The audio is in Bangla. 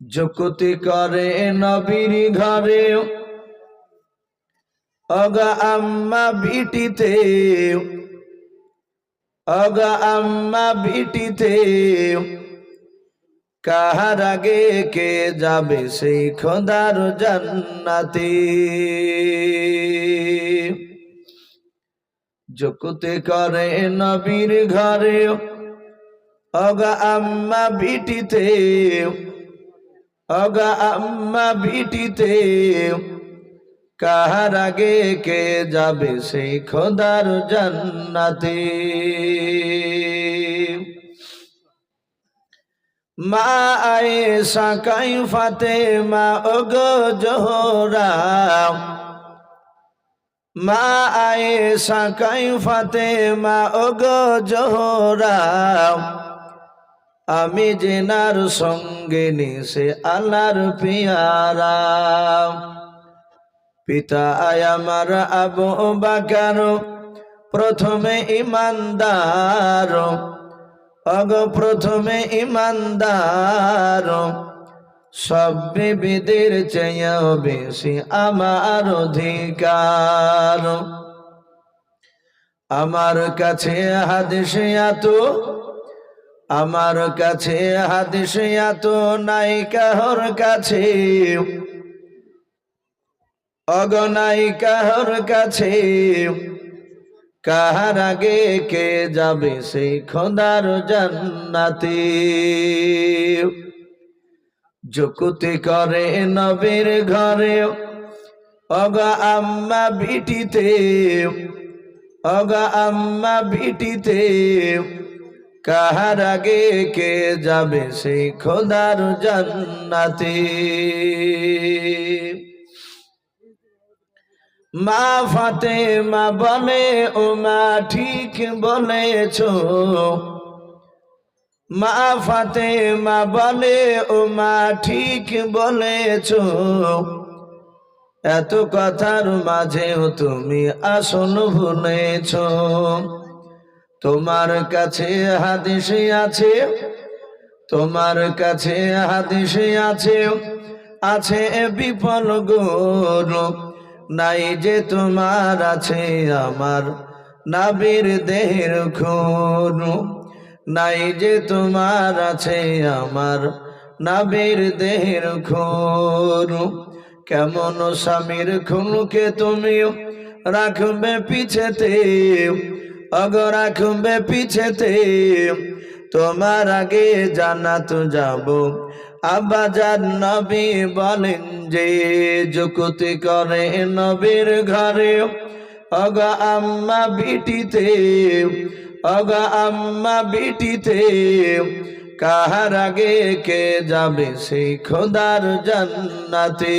যকুতি করে নবীর ঘরে। অগা আম্মা ভিটিতে, অগা আম্মা ভিটিতে, কাহার আগে কে যাবে সেই খোদার জান্নাতে? যকুতে করে নবীর ঘরে, অগা আম্মা ভিটিতে অগা আম্মা ভিটিতে, কাহার আগে কে যাবে সেই খোদার জান্নাতে? মা আয়ে সাকাই ফাতে মা ওগো জোহরা। মা আয়ে সাকাই ফাতে মা ওগো জোহরা। আমি জেনার সঙ্গে নিশে আল্লাহর পিয়ারা। পিতা আমার আবু বাকার, প্রথমে ইমানদার, অগ প্রথমে ইমানদার। সব বিবিদের চেয়েও বেশি আমার অধিকার। আমার কাছে হাদিসে এত আমার কাছে হাদিসে এত নাই কাহর কাছে। অগনাই কাহর কাছে। কাহার আগে কে যাবে সেই খোদার জান্নাতে। যকুতি করে নবীর ঘরে, অগা আম্মা ভিটিতে, অগা আম্মা ভিটিতে। কাহার আগে কে যাবে সেই খোদার জান্নাতে? মা ফাতে মা বলে, ও মা, ঠিক বলেছ। মা ফাতে মা বলে, ও মা, ঠিক বলেছ। এত কথার মাঝেও তুমি আসন ভুলেছ। তোমার কাছে হাদিসে আছে, তোমার কাছে হাদিসে আছে আছে বিফল গরু নাই যে তোমার আছে আমার নাবির দেহের খুন, নাই যে তোমার আছে আমার নাবির দেহের খুন। কেমন স্বামীর খুনকে তুমি রাখবে পিছেতে অগ রাখবে পিছেতে, তোমার আগে জানাত যাব। আব্বাজান নবী বলেন যে, যুকুতি করে নবীর ঘরে, অগ আম্মা বিটিতে, অগ আম্মা বিটিতে, কাহার আগে কে যাবে সেই খোদার জান্নাতে?